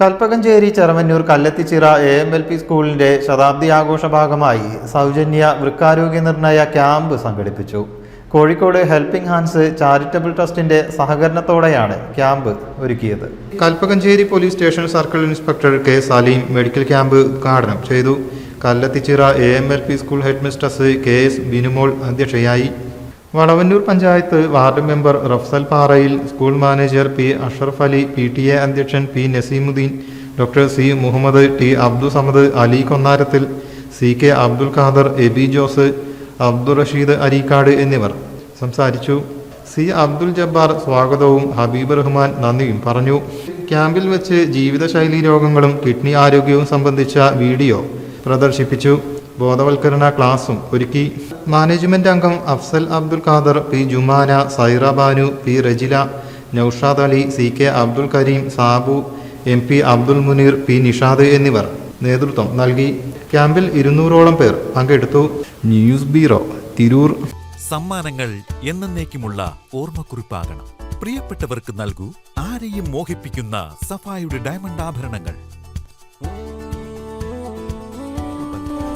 Kalpakanchery Cheravannur Kallethichira A M L P സ്കൂളിന്റെ ശതാബ്ദി ആഘോഷ ഭാഗമായി സൗജന്യ വൃക്കാരോഗ്യ നിർണയ ക്യാമ്പ് സംഘടിപ്പിച്ചു. കോഴിക്കോട് ഹെൽപ്പിംഗ് ഹാൻഡ്സ് ചാരിറ്റബിൾ ട്രസ്റ്റിന്റെ സഹകരണത്തോടെയാണ് ക്യാമ്പ് ഒരുക്കിയത്. Kalpakanchery police station circle inspector K Saleem medical camp ഉദ്ഘാടനം ചെയ്തു. Kallethichira A M L P school headmistress K S Binumol അധ്യക്ഷയായി. Valavannur panchayat ward member Rafsal Parayil school manager P Ashraf Ali P T A അധ്യക്ഷൻ P Naseemuddeen doctor C Muhammad T Abdul Samad Ali Konnarathil C K Abdul Khader A B Jose Abdul Rasheed Areekkad എന്നിവർ സംസാരിച്ചു. C Abdul Jabbar സ്വാഗതവും ഹബീബ് റഹ്മാൻ നന്ദിയും പറഞ്ഞു. ക്യാമ്പിൽ വെച്ച് ജീവിതശൈലി രോഗങ്ങളും കിഡ്നി ആരോഗ്യവും സംബന്ധിച്ച വീഡിയോ പ്രദർശിപ്പിച്ചു. ബോധവൽക്കരണ ക്ലാസും ഒരുക്കി. മാനേജ്മെന്റ് അംഗം Afsal Abdul Khader P Jumana Saira Banu P Rejila Naushad Ali C K Abdul Kareem Sabu M P Abdul Muneer P Nishad എന്നിവർ നേതൃത്വം നൽകി. ക്യാമ്പിൽ ഇരുന്നൂറോളം പേർ പങ്കെടുത്തു. News bureau Tirur. സമ്മാനങ്ങൾ എന്നേക്കുമുള്ള ഓർമ്മക്കുറിപ്പാകണം. പ്രിയപ്പെട്ടവർക്ക് നൽകൂ ആരെയും മോഹിപ്പിക്കുന്ന സഫായുടെ ഡയമണ്ട് ആഭരണങ്ങൾ.